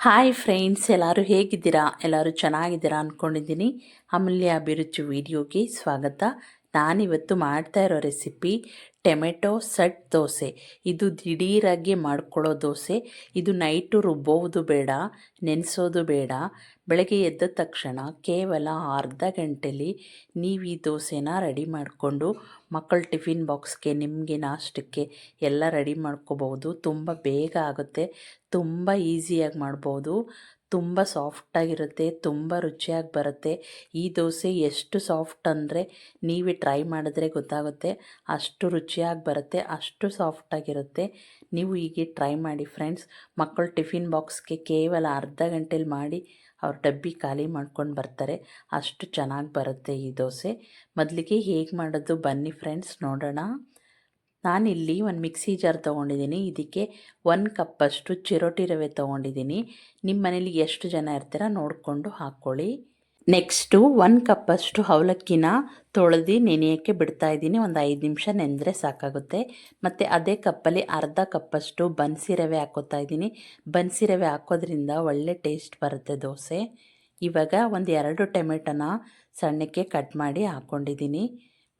Hi friends ಎಲ್ಲರೂ ಹೇಗಿದ್ದೀರಾ? ಎಲ್ಲರೂ ಚೆನ್ನಾಗಿದ್ದೀರಾ ಅಂದ್ಕೊಂಡಿದ್ದೀನಿ ಅಮೂಲ್ಯ ಅಭಿರುಚಿ ವಿಡಿಯೋಗೆ ಸ್ವಾಗತ. ನಾನಿವತ್ತು ಮಾಡ್ತಾ ಇರೋ ರೆಸಿಪಿ ಟೊಮೆಟೊ ಸಟ್ ದೋಸೆ. ಇದು ದಿಢೀರಾಗಿ ಮಾಡ್ಕೊಳ್ಳೋ ದೋಸೆ. ಇದು ನೈಟು ರುಬ್ಬೋದು ಬೇಡ, ನೆನೆಸೋದು ಬೇಡ. ಬೆಳಗ್ಗೆ ಎದ್ದ ತಕ್ಷಣ ಕೇವಲ ಅರ್ಧ ಗಂಟೆಲಿ ನೀವು ಈ ದೋಸೆನ ರೆಡಿ ಮಾಡಿಕೊಂಡು ಮಕ್ಕಳ ಟಿಫಿನ್ ಬಾಕ್ಸ್ಗೆ, ನಿಮಗೆ ನಾಷ್ಟಕ್ಕೆ ಎಲ್ಲ ರೆಡಿ ಮಾಡ್ಕೋಬೋದು ತುಂಬ ಬೇಗ ಆಗುತ್ತೆ. ತುಂಬ ಈಸಿಯಾಗಿ ಮಾಡ್ಬೋದು. ತುಂಬ ಸಾಫ್ಟಾಗಿರುತ್ತೆ. ತುಂಬ ರುಚಿಯಾಗಿ ಬರುತ್ತೆ. ಈ ದೋಸೆ ಎಷ್ಟು ಸಾಫ್ಟ್ ಅಂದರೆ ನೀವೇ ಟ್ರೈ ಮಾಡಿದ್ರೆ ಗೊತ್ತಾಗುತ್ತೆ. ಅಷ್ಟು ರುಚಿಯಾಗಿ ಬರುತ್ತೆ, ಅಷ್ಟು ಸಾಫ್ಟಾಗಿರುತ್ತೆ ನೀವು ಹೀಗೆ ಟ್ರೈ ಮಾಡಿ ಫ್ರೆಂಡ್ಸ್ ಮಕ್ಕಳು ಟಿಫಿನ್ ಬಾಕ್ಸ್ಗೆ ಕೇವಲ ಅರ್ಧ ಗಂಟೆಲಿ ಮಾಡಿ ಅವ್ರ ಡಬ್ಬಿ ಖಾಲಿ ಮಾಡ್ಕೊಂಡು ಬರ್ತಾರೆ. ಅಷ್ಟು ಚೆನ್ನಾಗಿ ಬರುತ್ತೆ ಈ ದೋಸೆ. ಮೊದಲಿಗೆ ಹೇಗೆ ಮಾಡೋದು ಬನ್ನಿ ಫ್ರೆಂಡ್ಸ್ ನೋಡೋಣ. ನಾನಿಲ್ಲಿ ಒಂದು ಮಿಕ್ಸಿ ಜಾರ್ ತೊಗೊಂಡಿದ್ದೀನಿ. ಇದಕ್ಕೆ ಒನ್ ಕಪ್ಪಷ್ಟು ಚಿರೋಟಿ ರವೆ ತೊಗೊಂಡಿದ್ದೀನಿ. ನಿಮ್ಮ ಮನೇಲಿ ಎಷ್ಟು ಜನ ಇರ್ತೀರ ನೋಡಿಕೊಂಡು ಹಾಕ್ಕೊಳ್ಳಿ ನೆಕ್ಸ್ಟು ಒನ್ ಕಪ್ಪಷ್ಟು ಅವಲಕ್ಕಿನ ತೊಳೆದು ನೆನೆಯೋಕ್ಕೆ ಬಿಡ್ತಾ ಇದ್ದೀನಿ. ಒಂದು ಐದು ನಿಮಿಷ ನೆನೆದ್ರೆ ಸಾಕಾಗುತ್ತೆ. ಮತ್ತು ಅದೇ ಕಪ್ಪಲ್ಲಿ ಅರ್ಧ ಕಪ್ಪಷ್ಟು ಬನ್ಸಿ ರವೆ ಹಾಕೋತಾ ಇದ್ದೀನಿ. ಬನ್ಸಿ ರವೆ ಹಾಕೋದ್ರಿಂದ ಒಳ್ಳೆ ಟೇಸ್ಟ್ ಬರುತ್ತೆ ದೋಸೆ. ಇವಾಗ ಒಂದು ಎರಡು ಟೊಮೆಟೊನ ಸಣ್ಣಕ್ಕೆ ಕಟ್ ಮಾಡಿ ಹಾಕ್ಕೊಂಡಿದ್ದೀನಿ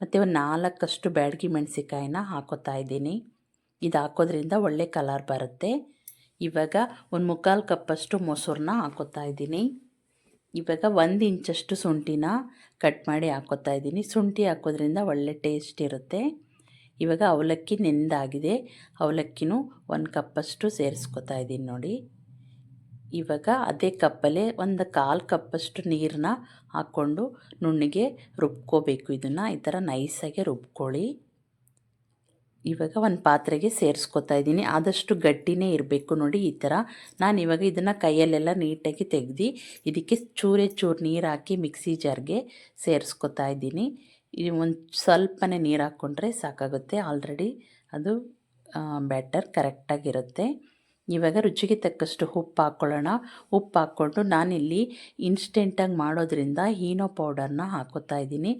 ಮತ್ತು ಒಂದು ನಾಲ್ಕಷ್ಟು ಬ್ಯಾಡಗಿ ಮೆಣಸಿಕಾಯಿನ ಹಾಕೋತಾ ಇದ್ದೀನಿ. ಇದು ಹಾಕೋದ್ರಿಂದ ಒಳ್ಳೆ ಕಲರ್ ಬರುತ್ತೆ. ಇವಾಗ ಒಂದು ಮುಕ್ಕಾಲು ಕಪ್ಪಷ್ಟು ಮೊಸರನ್ನ ಹಾಕೋತಾ ಇದ್ದೀನಿ. ಇವಾಗ ಒಂದು ಇಂಚಷ್ಟು ಶುಂಠಿನ ಕಟ್ ಮಾಡಿ ಹಾಕೋತಾ ಇದ್ದೀನಿ. ಶುಂಠಿ ಹಾಕೋದ್ರಿಂದ ಒಳ್ಳೆ ಟೇಸ್ಟ್ ಇರುತ್ತೆ. ಇವಾಗ ಅವಲಕ್ಕಿ ನೆಂದಾಗಿದೆ. ಅವಲಕ್ಕಿನೂ ಒಂದು ಕಪ್ಪಷ್ಟು ಸೇರಿಸ್ಕೊತಾ ಇದ್ದೀನಿ ನೋಡಿ. ಇವಾಗ ಅದೇ ಕಪ್ಪಲ್ಲೇ ಒಂದು ಕಾಲು ಕಪ್ಪಷ್ಟು ನೀರನ್ನ ಹಾಕ್ಕೊಂಡು ನುಣ್ಣಿಗೆ ರುಬ್ಕೋಬೇಕು. ಇದನ್ನು ಈ ಥರ ನೈಸಾಗೆ ರುಬ್ಕೊಳ್ಳಿ. ಇವಾಗ ಒಂದು ಪಾತ್ರೆಗೆ ಸೇರಿಸ್ಕೊತಾ ಇದ್ದೀನಿ. ಆದಷ್ಟು ಗಟ್ಟಿನೇ ಇರಬೇಕು ನೋಡಿ ಈ ಥರ ನಾನು ಇವಾಗ ಇದನ್ನು ಕೈಯಲ್ಲೆಲ್ಲ ನೀಟಾಗಿ ತೆಗೆದು ಇದಕ್ಕೆ ಚೂರೇ ಚೂರು ನೀರು ಹಾಕಿ ಮಿಕ್ಸಿ ಜಾರ್ಗೆ ಸೇರಿಸ್ಕೊತಾ ಇದ್ದೀನಿ. ಇದು ಒಂದು ಸ್ವಲ್ಪನೇ ನೀರು ಹಾಕ್ಕೊಂಡ್ರೆ ಸಾಕಾಗುತ್ತೆ. ಆಲ್ರೆಡಿ ಅದು ಬ್ಯಾಟರ್ ಕರೆಕ್ಟಾಗಿರುತ್ತೆ ಇವಾಗ ರುಚಿಗೆ ತಕ್ಕಷ್ಟು ಉಪ್ಪು ಹಾಕ್ಕೊಳ್ಳೋಣ ಉಪ್ಪು ಹಾಕ್ಕೊಂಡು ನಾನಿಲ್ಲಿ ಇನ್ಸ್ಟೆಂಟಾಗಿ ಮಾಡೋದ್ರಿಂದ ಹೀನೋ ಪೌಡರ್ನ ಹಾಕೋತಾ ಇದ್ದೀನಿ.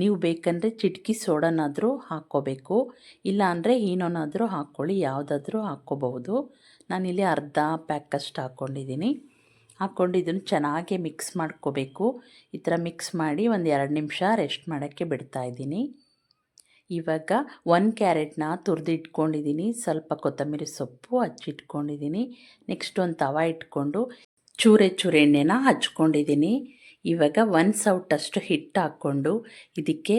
ನೀವು ಬೇಕಂದರೆ ಚಿಟಕಿ ಸೋಡನಾದರೂ ಹಾಕ್ಕೋಬೇಕು. ಇಲ್ಲಾಂದರೆ ಹೀನೋನಾದರೂ ಹಾಕ್ಕೊಳ್ಳಿ, ಯಾವುದಾದ್ರೂ ಹಾಕ್ಕೋಬಹುದು. ನಾನಿಲ್ಲಿ ಅರ್ಧ ಪ್ಯಾಕಷ್ಟು ಹಾಕ್ಕೊಂಡಿದ್ದೀನಿ. ಹಾಕ್ಕೊಂಡು ಇದನ್ನು ಚೆನ್ನಾಗಿ ಮಿಕ್ಸ್ ಮಾಡ್ಕೋಬೇಕು. ಈ ಥರ ಮಿಕ್ಸ್ ಮಾಡಿ ಒಂದು ಎರಡು ನಿಮಿಷ ರೆಸ್ಟ್ ಮಾಡೋಕ್ಕೆ ಬಿಡ್ತಾಯಿದ್ದೀನಿ ಇವಾಗ ಒಂದು ಕ್ಯಾರೆಟ್ನ ತುರಿದಿಟ್ಕೊಂಡಿದ್ದೀನಿ ಸ್ವಲ್ಪ ಕೊತ್ತಂಬರಿ ಸೊಪ್ಪು ಹಚ್ಚಿಟ್ಕೊಂಡಿದ್ದೀನಿ ನೆಕ್ಸ್ಟ್ ಒಂದು ತವ ಇಟ್ಕೊಂಡು ಚೂರೆ ಚೂರೆ ಎಣ್ಣೆನ ಹಚ್ಕೊಂಡಿದ್ದೀನಿ ಇವಾಗ ಒಂದು ಸೌಟಷ್ಟು ಹಿಟ್ಟು ಹಾಕ್ಕೊಂಡು ಇದಕ್ಕೆ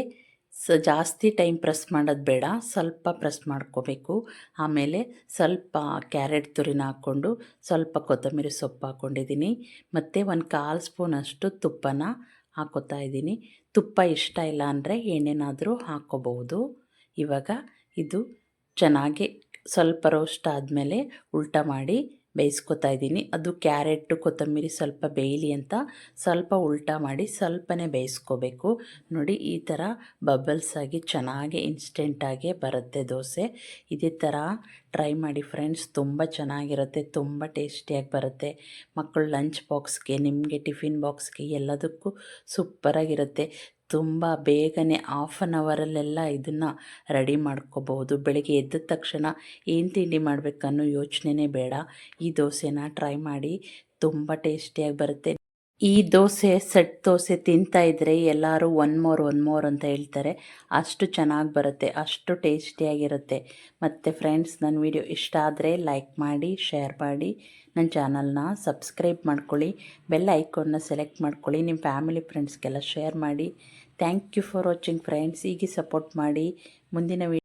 ಸ ಜಾಸ್ತಿ ಟೈಮ್ ಪ್ರೆಸ್ ಮಾಡೋದು ಬೇಡ. ಸ್ವಲ್ಪ ಪ್ರೆಸ್ ಮಾಡ್ಕೋಬೇಕು. ಆಮೇಲೆ ಸ್ವಲ್ಪ ಕ್ಯಾರೆಟ್ ತುರಿನ ಹಾಕ್ಕೊಂಡು ಸ್ವಲ್ಪ ಕೊತ್ತಂಬರಿ ಸೊಪ್ಪು ಹಾಕ್ಕೊಂಡಿದ್ದೀನಿ ಮತ್ತು ಒಂದು ಕಾಲು ಸ್ಪೂನಷ್ಟು ತುಪ್ಪನ ಹಾಕೋತಾ ಇದ್ದೀನಿ. ತುಪ್ಪ ಇಷ್ಟ ಇಲ್ಲ ಅಂದರೆ ಎಣ್ಣೆನಾದರೂ ಹಾಕ್ಕೋಬಹುದು ಇವಾಗ ಇದು ಚೆನ್ನಾಗಿ ಸ್ವಲ್ಪ ರೋಸ್ಟ್ ಆದಮೇಲೆ ಉಲ್ಟಾ ಮಾಡಿ ಬೇಯಿಸ್ಕೊತಾ ಇದ್ದೀನಿ. ಅದು ಕ್ಯಾರೆಟು ಕೊತ್ತಂಬರಿ ಸ್ವಲ್ಪ ಬೇಯಲಿ ಅಂತ ಸ್ವಲ್ಪ ಉಲ್ಟಾ ಮಾಡಿ ಸ್ವಲ್ಪನೇ ಬೇಯಿಸ್ಕೋಬೇಕು. ನೋಡಿ, ಈ ಥರ ಬಬಲ್ಸ್ ಆಗಿ ಚೆನ್ನಾಗಿ ಇನ್ಸ್ಟೆಂಟಾಗಿ ಬರುತ್ತೆ ದೋಸೆ. ಇದೇ ಥರ ಟ್ರೈ ಮಾಡಿ ಫ್ರೆಂಡ್ಸ್, ತುಂಬ ಚೆನ್ನಾಗಿರುತ್ತೆ, ತುಂಬ ಟೇಸ್ಟಿಯಾಗಿ ಬರುತ್ತೆ. ಮಕ್ಕಳು ಲಂಚ್ ಬಾಕ್ಸ್ಗೆ, ನಿಮಗೆ ಟಿಫಿನ್ ಬಾಕ್ಸ್ಗೆ ಎಲ್ಲದಕ್ಕೂ ಸೂಪರಾಗಿರುತ್ತೆ. ತುಂಬ ಬೇಗನೆ ಆಫ್ ಆನ್ ಅವರಲ್ಲೆಲ್ಲ ಇದನ್ನು ರೆಡಿ ಮಾಡ್ಕೋಬಹುದು. ಬೆಳಗ್ಗೆ ಎದ್ದ ತಕ್ಷಣ ಏನು ತಿಂಡಿ ಮಾಡಬೇಕನ್ನೋ ಯೋಚನೆನೇ ಬೇಡ. ಈ ದೋಸೆನ ಟ್ರೈ ಮಾಡಿ ತುಂಬ ಟೇಸ್ಟಿಯಾಗಿ ಬರುತ್ತೆ. ಈ ದೋಸೆ, ಸೆಟ್ ದೋಸೆ ತಿಂತಾ ಇದ್ದರೆ ಎಲ್ಲರೂ ಒನ್ ಮೋರ್ ಒನ್ ಮೋರ್ ಅಂತ ಹೇಳ್ತಾರೆ. ಅಷ್ಟು ಚೆನ್ನಾಗಿ ಬರುತ್ತೆ, ಅಷ್ಟು ಟೇಸ್ಟಿಯಾಗಿರುತ್ತೆ. ಮತ್ತು ಫ್ರೆಂಡ್ಸ್ ನನ್ನ ವಿಡಿಯೋ ಇಷ್ಟ ಆದರೆ ಲೈಕ್ ಮಾಡಿ, ಶೇರ್ ಮಾಡಿ. ನನ್ನ ಚಾನಲ್ನ ಸಬ್ಸ್ಕ್ರೈಬ್ ಮಾಡ್ಕೊಳ್ಳಿ, ಬೆಲ್ ಐಕಾನ್ನ ಸೆಲೆಕ್ಟ್ ಮಾಡ್ಕೊಳ್ಳಿ ನಿಮ್ಮ ಫ್ಯಾಮಿಲಿ ಫ್ರೆಂಡ್ಸ್ಗೆಲ್ಲ ಶೇರ್ ಮಾಡಿ. Thank you for watching friends, ಹೀಗೆ ಸಪೋರ್ಟ್ ಮಾಡಿ. ಮುಂದಿನ